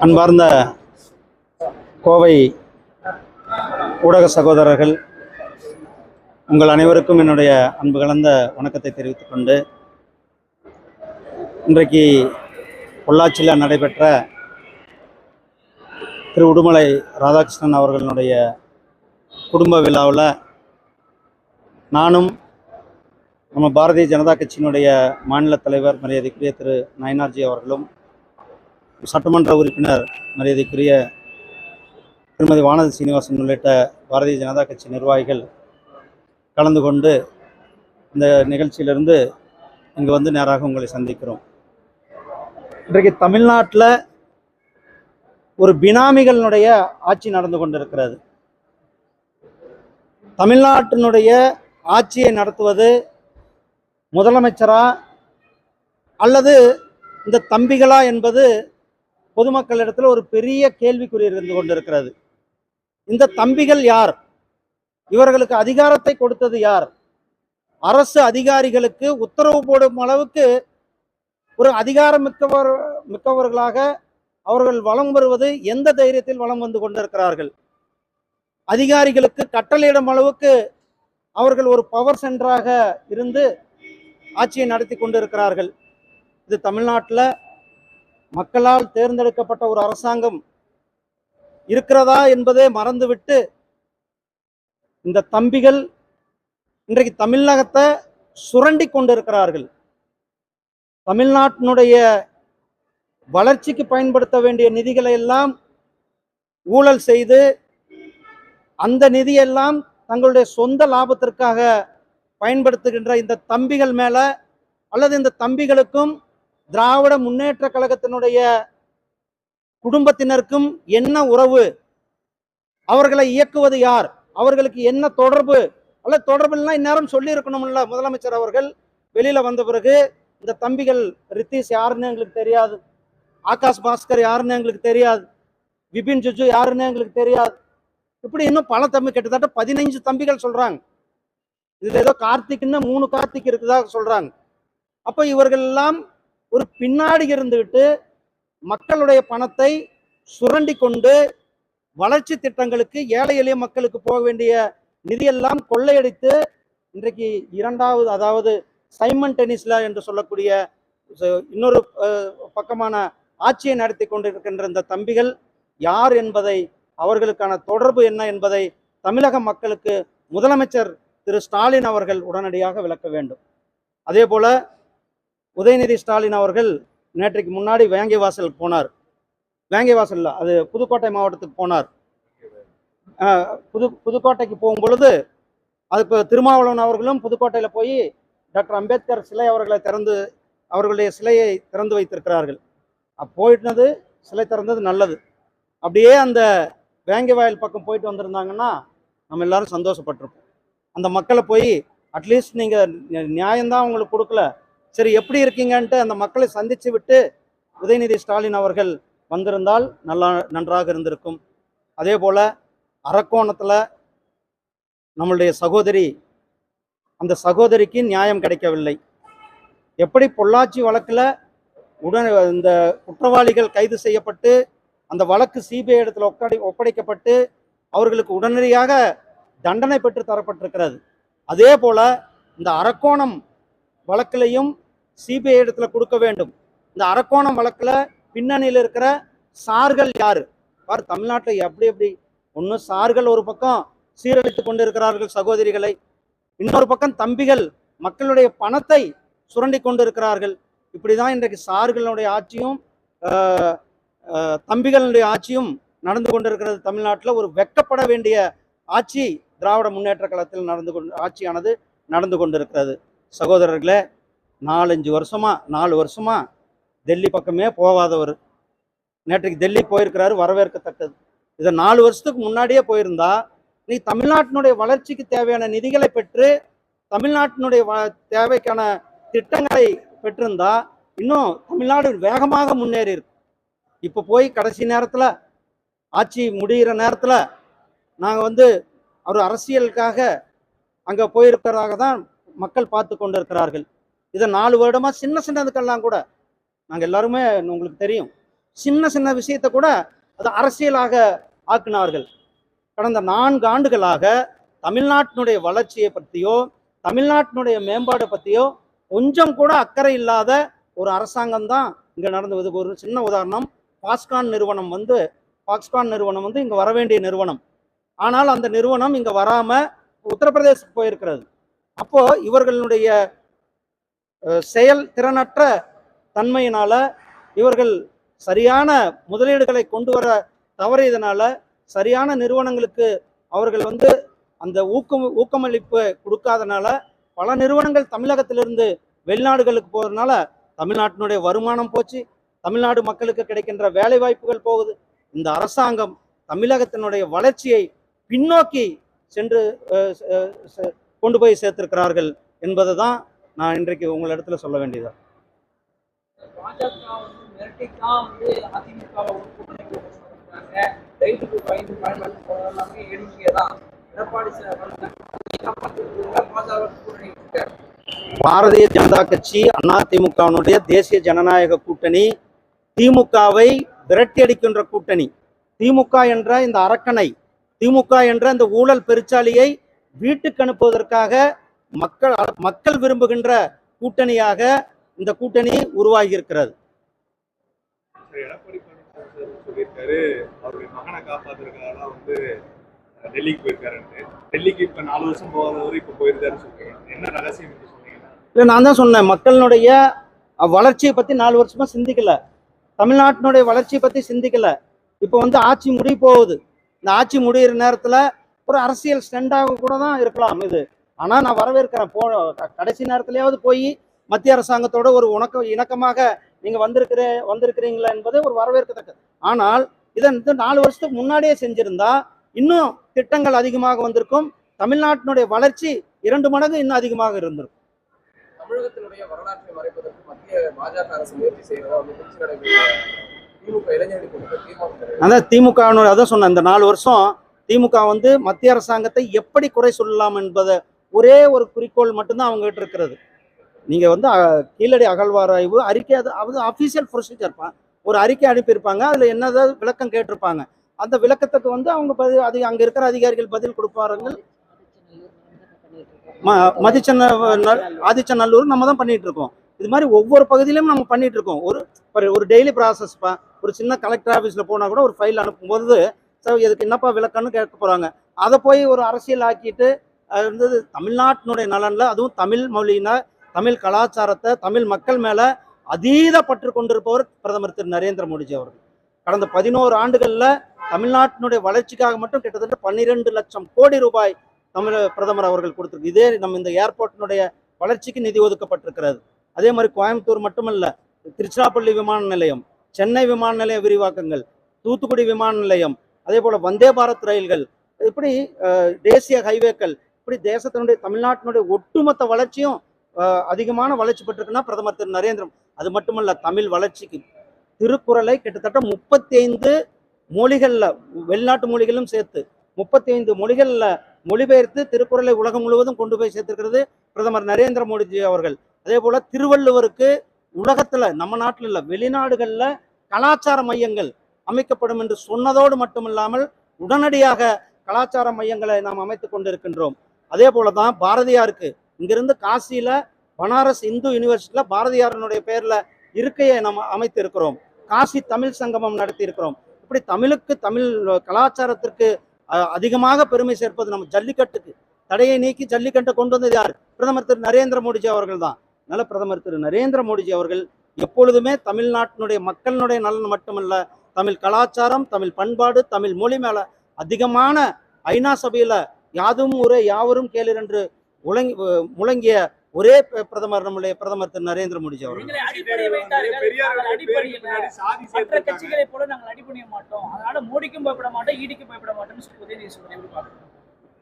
அன்பார்ந்த கோவை ஊடக சகோதரர்கள் உங்கள் அனைவருக்கும் என்னுடைய அன்பு கலந்த வணக்கத்தை தெரிவித்துக் கொண்டு இன்றைக்கு பொள்ளாச்சியில் நடைபெற்ற திரு உடுமலை ராதாகிருஷ்ணன் அவர்களுடைய குடும்ப விழாவில் நானும் நம்ம பாரதிய ஜனதா கட்சியினுடைய மாநில தலைவர் மரியாதைக்குரிய திரு நயனார்ஜி அவர்களும் சட்டமன்ற உறுப்பினர் மரியாதைக்குரிய திருமதி வானதி சீனிவாசன் உள்ளிட்ட பாரதிய ஜனதா கட்சி நிர்வாகிகள் கலந்து கொண்டு இந்த நிகழ்ச்சியிலிருந்து இங்கே வந்து நேராக உங்களை சந்திக்கிறோம். இன்றைக்கு தமிழ்நாட்டில் ஒரு பினாமிகளினுடைய ஆட்சி நடந்து கொண்டிருக்கிறது. தமிழ்நாட்டினுடைய ஆட்சியை நடத்துவது முதலமைச்சரா அல்லது இந்த தம்பிகளா என்பது பொதுமக்களிடத்தில் ஒரு பெரிய கேள்விக்குறி இருந்து கொண்டிருக்கிறது. இந்த தம்பிகள் யார்? இவர்களுக்கு அதிகாரத்தை கொடுத்தது யார்? அரசு அதிகாரிகளுக்கு உத்தரவு போடும் அளவுக்கு ஒரு அதிகாரம் மிக்கவர் மிக்கவர்களாக அவர்கள் வலம் வருவது எந்த தைரியத்தில் வலம் வந்து கொண்டிருக்கிறார்கள்? அதிகாரிகளுக்கு கட்டளையிடும் அளவுக்கு அவர்கள் ஒரு பவர் சென்டராக இருந்து ஆட்சியை நடத்தி கொண்டிருக்கிறார்கள். இது தமிழ்நாட்டில் மக்களால் தேர்ந்தெடுக்கப்பட்ட ஒரு அரசாங்கம் இருக்கிறதா என்பதே மறந்துவிட்டு இந்த தம்பிகள் இன்றைக்கு தமிழகத்தை சுரண்டி கொண்டிருக்கிறார்கள். தமிழ்நாட்டினுடைய வளர்ச்சிக்கு பயன்படுத்த வேண்டிய நிதிகளை எல்லாம் ஊழல் செய்து அந்த நிதியெல்லாம் தங்களுடைய சொந்த லாபத்திற்காக பயன்படுத்துகின்ற இந்த தம்பிகள் மேலே அல்லது இந்த தம்பிகளுக்கும் திராவிட முன்னேற்ற கழகத்தினுடைய குடும்பத்தினருக்கும் என்ன உறவு? அவர்களை இயக்குவது யார்? அவர்களுக்கு என்ன தொடர்பு? அல்ல தொடர்புலாம் இந்நேரம் சொல்லியிருக்கணும்ல முதலமைச்சர் அவர்கள். வெளியில் வந்த பிறகு இந்த தம்பிகள் ரித்தீஷ் யாருன்னு எங்களுக்கு தெரியாது. ஆகாஷ் பாஸ்கர் யாருன்னு எங்களுக்கு தெரியாது. விபின் ஜுஜு யாருன்னு எங்களுக்கு தெரியாது. இப்படி இன்னும் பல தம்பி கிட்டத்தட்ட பதினைஞ்சு தம்பிகள் சொல்றாங்க. இதுல ஏதோ கார்த்திக்னு மூணு கார்த்திக் இருக்குதாக சொல்றாங்க. அப்ப இவர்கள் எல்லாம் ஒரு பின்னாடி இருந்துகிட்டு மக்களுடைய பணத்தை சுரண்டி கொண்டு வளர்ச்சி திட்டங்களுக்கு ஏழை எளிய மக்களுக்கு போக வேண்டிய நிதியெல்லாம் கொள்ளையடித்து இன்றைக்கு இரண்டாவது அதாவது சைமன் டென்னிஸ்ல என்று சொல்லக்கூடிய ச- இன்னொரு பக்கமான ஆட்சியை நடத்தி கொண்டிருக்கின்ற இந்த தம்பிகள் யார் என்பதை அவர்களுக்கான தொடர்பு என்ன என்பதை தமிழக மக்களுக்கு முதலமைச்சர் திரு ஸ்டாலின் அவர்கள் உடனடியாக விளக்க வேண்டும். அதே போல உதயநிதி ஸ்டாலின் அவர்கள் நேற்றைக்கு முன்னாடி வேங்கை வாசலுக்கு போனார். வேங்கை வாசல்ல அது புதுக்கோட்டை மாவட்டத்துக்கு போனார். புது புதுக்கோட்டைக்கு போகும் பொழுது அதுக்கு திருமாவளவன் அவர்களும் புதுக்கோட்டையில் போய் டாக்டர் அம்பேத்கர் சிலை அவர்களை திறந்து அவர்களுடைய சிலையை திறந்து வைத்திருக்கிறார்கள். அப்ப போயிட்டது சிலை திறந்தது நல்லது. அப்படியே அந்த வேங்கை வாயில் பக்கம் போயிட்டு வந்திருந்தாங்கன்னா நம்ம எல்லாரும் சந்தோஷப்பட்டிருப்போம். அந்த மக்களை போய் அட்லீஸ்ட் நீங்கள் நியாயம்தான் அவங்களுக்கு கொடுக்கல. சரி எப்படி இருக்கீங்கன்ட்டு அந்த மக்களை சந்தித்து விட்டு உதயநிதி ஸ்டாலின் அவர்கள் வந்திருந்தால் நல்லா நன்றாக இருந்திருக்கும். அதே போல் அரக்கோணத்தில் நம்மளுடைய சகோதரி அந்த சகோதரிக்கு நியாயம் கிடைக்கவில்லை. எப்படி பொள்ளாச்சி வழக்கில் உடன் இந்த குற்றவாளிகள் கைது செய்யப்பட்டு அந்த வழக்கு சிபிஐ இடத்துல ஒப்படை ஒப்படைக்கப்பட்டு அவர்களுக்கு உடனடியாக தண்டனை பெற்று தரப்பட்டிருக்கிறது. அதே போல இந்த அரக்கோணம் வழக்கிலையும் சிபிஐ இடத்துல கொடுக்க வேண்டும். இந்த அரக்கோணம் வழக்கில் பின்னணியில் இருக்கிற சார்கள் யார்? பார் தமிழ்நாட்டில் எப்படி எப்படி? ஒன்று சார்கள் ஒரு பக்கம் சீரழித்து கொண்டிருக்கிறார்கள் சகோதரிகளை இன்னொரு பக்கம் தம்பிகள் மக்களுடைய பணத்தை சுரண்டி கொண்டிருக்கிறார்கள். இப்படிதான் இன்றைக்கு சார்களுடைய ஆட்சியும் தம்பிகளுடைய ஆட்சியும் நடந்து கொண்டிருக்கிறது தமிழ்நாட்டில். ஒரு வெக்கப்பட வேண்டிய ஆட்சி திராவிட முன்னேற்ற கழகத்தில் நடந்து கொண்டு ஆட்சியானது நடந்து கொண்டிருக்கிறது. சகோதரர்களே நாலஞ்சு வருஷமா நாலு வருஷமா டெல்லி பக்கமே போகாதவர். நேற்றைக்கு டெல்லி போயிருக்கிறாரு வரவேற்கத்தக்கது. இதை நாலு வருஷத்துக்கு முன்னாடியே போயிருந்தா நீ தமிழ்நாட்டினுடைய வளர்ச்சிக்கு தேவையான நிதிகளை பெற்று தமிழ்நாட்டினுடைய வ- தேவைக்கான திட்டங்களை பெற்றிருந்தா இன்னும் தமிழ்நாடு வேகமாக முன்னேறி இருக்கு இப்போ போய் கடைசி நேரத்தில் ஆட்சி முடிகிற நேரத்தில் நாங்கள் வந்து அவர் அரசியலுக்காக அங்கே போயிருக்கிறதாக தான் மக்கள் பார்த்து கொண்டிருக்கிறார்கள். இதை நாலு வருடமாக சின்ன சின்னதுக்கெல்லாம் கூட நாங்கள் எல்லாருமே உங்களுக்கு தெரியும். சின்ன சின்ன விஷயத்தை கூட அது அரசியலாக ஆக்கினார்கள். கடந்த நான்கு ஆண்டுகளாக தமிழ்நாட்டினுடைய வளர்ச்சியை பற்றியோ தமிழ்நாட்டினுடைய மேம்பாடு பற்றியோ கொஞ்சம் கூட அக்கறை இல்லாத ஒரு அரசாங்கம் தான் இங்கே நடந்தது ஒரு சின்ன உதாரணம் பாஸ்கான் நிறுவனம் வந்து பாக்ஸ்கான் நிறுவனம் வந்து இங்கே வர வேண்டிய நிறுவனம். ஆனால் அந்த நிறுவனம் இங்கே வராமல் உத்தரப்பிரதேசம் போயிருக்கிறது. அப்போது இவர்களுடைய செயல் திறனற்ற தன்மையினால் இவர்கள் சரியான முதலீடுகளை கொண்டு வர தவறியதனால சரியான நிறுவனங்களுக்கு அவர்கள் வந்து அந்த ஊக்கம் ஊக்கமளிப்பு கொடுக்காதனால பல நிறுவனங்கள் தமிழகத்திலிருந்து வெளிநாடுகளுக்கு போகிறதுனால தமிழ்நாட்டினுடைய வருமானம் போச்சு. தமிழ்நாடு மக்களுக்கு கிடைக்கின்ற வேலை வாய்ப்புகள் போகுது. இந்த அரசாங்கம் தமிழகத்தினுடைய வளர்ச்சியை பின்னோக்கி சென்று கொண்டு போய் சேர்த்திருக்கிறார்கள் என்பதை தான் நான் இன்றைக்கு உங்களிடத்துல சொல்ல வேண்டியது? பாரதிய ஜனதா கட்சி அதிமுகவினுடைய தேசிய ஜனநாயக கூட்டணி திமுகவை விரட்டியடிக்கின்ற கூட்டணி. திமுக என்ற இந்த அரக்கனை திமுக என்ற இந்த ஊழல் பெருச்சாலியை வீட்டுக்கு அனுப்புவதற்காக மக்கள் மக்கள் விரும்புகின்ற கூட்டணியாக இந்த கூட்டணி உருவாகி இருக்கிறது திரு எடப்பாடி பழனிசாமி சார் சொல்லியிருக்காரு அவருடைய மகனை காப்பாத்துறதுக்காக தான் வந்து அஹ், டெல்லிக்கு போயிருக்காருன்ட்டு. டெல்லிக்கு இப்ப நாலு வருஷம் போகாதவர் இப்ப போயிருக்காருன்னு சொல்றீங்க. என்ன ரகசியம் என்று சொன்னீங்கன்னா? இல்லை நான் தான் சொன்னேன் மக்களினுடைய அஹ், வளர்ச்சியை பற்றி நாலு வருஷமா சிந்திக்கல. தமிழ்நாட்டினுடைய வளர்ச்சியை பற்றி சிந்திக்கல. இப்போ வந்து ஆட்சி முடி போகுது. இந்த ஆட்சி முடிகிற நேரத்தில் ஒரு அரசியல் ஸ்டெண்டாக கூட தான் இருக்கலாம் இது. ஆனால் நான் வரவேற்கிறேன். போ கடைசி நேரத்திலேயாவது போய் மத்திய அரசாங்கத்தோட ஒரு உணக்க இணக்கமாக நீங்கள் வந்திருக்கிற வந்திருக்கிறீங்களா என்பது ஒரு வரவேற்கத்தக்கது. ஆனால் இதை இந்த நாலு வருஷத்துக்கு முன்னாடியே செஞ்சிருந்தா இன்னும் திட்டங்கள் அதிகமாக வந்திருக்கும். தமிழ்நாட்டினுடைய வளர்ச்சி இரண்டு மடங்கு இன்னும் அதிகமாக இருந்திருக்கும். தமிழகத்தினுடைய வரலாற்றை மறைப்பது பாஜக அரசு முயற்சி செய்யறதா வந்து திருச்சி நடைபெற்ற. அதான் திமுக அதான் சொன்னேன் இந்த நாலு வருஷம் திமுக வந்து மத்திய அரசாங்கத்தை எப்படி குறை சொல்லலாம் என்பதை ஒரே ஒரு குறிக்கோள் மட்டும்தான் அவங்க கிட்ட இருக்கிறது. நீங்க வந்து கீழடி அகழ்வாராய்வு அறிக்கை அது அது அஃபீஷியல் ப்ரொசீஜர் ஒரு அறிக்கை அனுப்பியிருப்பாங்க அதுல என்னதாவது விளக்கம் கேட்டிருப்பாங்க. அந்த விளக்கத்துக்கு வந்து அவங்க பதில் அது அங்க இருக்கிற அதிகாரிகள் பதில் கொடுப்பாருங்க ம- மதிச்சென்ன ஆதிச்சநல்லூர் நம்ம தான் பண்ணிட்டு இருக்கோம். இது மாதிரி ஒவ்வொரு பகுதியிலும் நம்ம பண்ணிட்டு இருக்கோம் ஒரு ஒரு- டெய்லி ப்ராசஸ்ப்பா ஒரு சின்ன கலெக்டர் ஆஃபீஸில் போனால் கூட ஒரு ஃபைல் அனுப்பும்போது சார் இதுக்கு என்னப்பா விளக்கம்னு கேட்க போகிறாங்க அதை போய் ஒரு அரசியல் ஆக்கிட்டு அது வந்து தமிழ்நாட்டினுடைய நலனில் அதுவும் தமிழ் மொழியினால் தமிழ் கலாச்சாரத்தை தமிழ் மக்கள் மேலே அதீத பற்று கொண்டிருப்பவர் பிரதமர் திரு. நரேந்திர மோடிஜி அவர்கள். கடந்த பதினோரு ஆண்டுகளில் தமிழ்நாட்டினுடைய வளர்ச்சிக்காக மட்டும் கிட்டத்தட்ட பன்னிரெண்டு லட்சம் கோடி ரூபாய் தமிழ் பிரதமர் அவர்கள் கொடுத்துருக்கு. இதே நம்ம இந்த ஏர்போர்ட்டினுடைய வளர்ச்சிக்கு நிதி ஒதுக்கப்பட்டிருக்கிறது. அதே மாதிரி கோயம்புத்தூர் மட்டுமல்ல திருச்சிராப்பள்ளி விமான நிலையம் சென்னை விமான நிலைய விரிவாக்கங்கள் தூத்துக்குடி விமான நிலையம் அதே போல் வந்தே பாரத் ரயில்கள் இப்படி தேசிய ஹைவேக்கள் இப்படி தேசத்தினுடைய தமிழ்நாட்டினுடைய ஒட்டுமொத்த வளர்ச்சியும் அதிகமான வளர்ச்சி பெற்றிருக்குன்னா பிரதமர் திரு. நரேந்திரம் அது மட்டுமல்ல தமிழ் வளர்ச்சிக்கு திருக்குறளை கிட்டத்தட்ட முப்பத்தி ஐந்து மொழிகளில் வெளிநாட்டு மொழிகளும் சேர்த்து முப்பத்தி ஐந்து மொழிகளில் மொழிபெயர்த்து திருக்குறளை உலகம் முழுவதும் கொண்டு போய் சேர்த்திருக்கிறது பிரதமர் நரேந்திர மோடிஜி அவர்கள். அதே போல் திருவள்ளுவருக்கு உலகத்தில் நம்ம நாட்டில் இல்லை வெளிநாடுகளில் கலாச்சார மையங்கள் அமைக்கப்படும் என்று சொன்னதோடு மட்டுமில்லாமல் உடனடியாக கலாச்சார மையங்களை நாம் அமைத்து கொண்டிருக்கின்றோம். அதே போல தான் பாரதியாருக்கு இங்கிருந்து காசியில் பனாரஸ் இந்து யூனிவர்சிட்டியில் பாரதியாரனுடைய பேரில் இருக்கையை நாம் அமைத்து இருக்கிறோம் காசி தமிழ் சங்கமம் நடத்தி இருக்கிறோம் இப்படி தமிழுக்கு தமிழ் கலாச்சாரத்திற்கு அதிகமாக பெருமை சேர்ப்பது நம்ம ஜல்லிக்கட்டுக்கு தடையை நீக்கி ஜல்லிக்கட்டை கொண்டு வந்தது யார்? பிரதமர் திரு நரேந்திர மோடிஜி அவர்கள் தான். அதனால பிரதமர் திரு நரேந்திர மோடிஜி அவர்கள் எப்பொழுதுமே தமிழ்நாட்டினுடைய மக்களினுடைய நலன் மட்டுமல்ல தமிழ் கலாச்சாரம் தமிழ் பண்பாடு தமிழ் மொழி மேல அதிகமான ஐநா சபையில யாதும் ஊரே யாவரும் கேளீர் என்று உலங்கி முழங்கிய ஒரே பிரதமர் நம்முடைய பிரதமர் திரு நரேந்திர மோடிஜி அவர்கள்?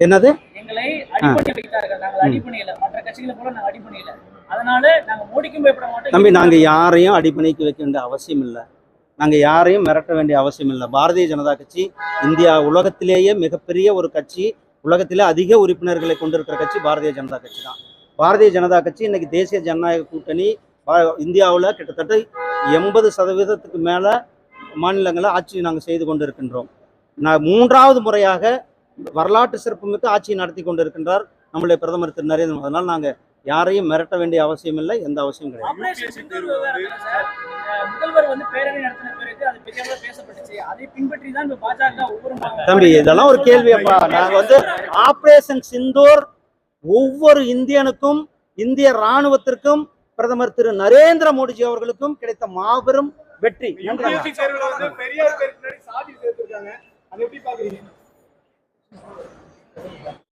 என்னது? எங்களை அடிப்பணிய வைத்தார்கள். நாங்கள் ம். அடிப்பணியல மற்ற கட்சிகளை போல நாங்கள் அடிப்பணியல அதனால நாங்க மோடிக்கும் பயப்பட மாட்டோம் தம்பி நாங்க யாரையும் அடிப்பணிக்கு வைக்க வேண்டிய அவசியம் இல்லை. நாங்கள் யாரையும் மிரட்ட வேண்டிய அவசியம் இல்லை. பாரதிய ஜனதா கட்சி இந்தியா உலகத்திலேயே மிகப்பெரிய ஒரு கட்சி உலகத்திலே அதிக உறுப்பினர்களை கொண்டிருக்கிற கட்சி பாரதிய ஜனதா கட்சி தான். பாரதிய ஜனதா கட்சி இன்னைக்கு தேசிய ஜனநாயக கூட்டணி இந்தியாவில் கிட்டத்தட்ட எண்பது சதவீதத்துக்கு மேலே மாநிலங்களை ஆட்சி நாங்கள் செய்து கொண்டிருக்கின்றோம். நான் மூன்றாவது முறையாக வரலாற்று சிறப்புமிக்க ஆட்சியை நடத்தி கொண்டிருக்கின்றார் நம்முடைய பிரதமர் திரு. நரேந்திர மோடி அதனால் நாங்கள் யாரையும் மிரட்ட வேண்டிய அவசியம் இல்லை எந்த அவசியம் கிடையாது. தம்பி இதெல்லாம் ஒரு கேள்வியப்பா நாங்கள் வந்து ஆபரேஷன் சிந்தூர் ஒவ்வொரு இந்தியனுக்கும் இந்திய ராணுவத்திற்கும் பிரதமர் திரு நரேந்திர மோடிஜி அவர்களுக்கும் கிடைத்த மாபெரும் வெற்றி. பெரியார்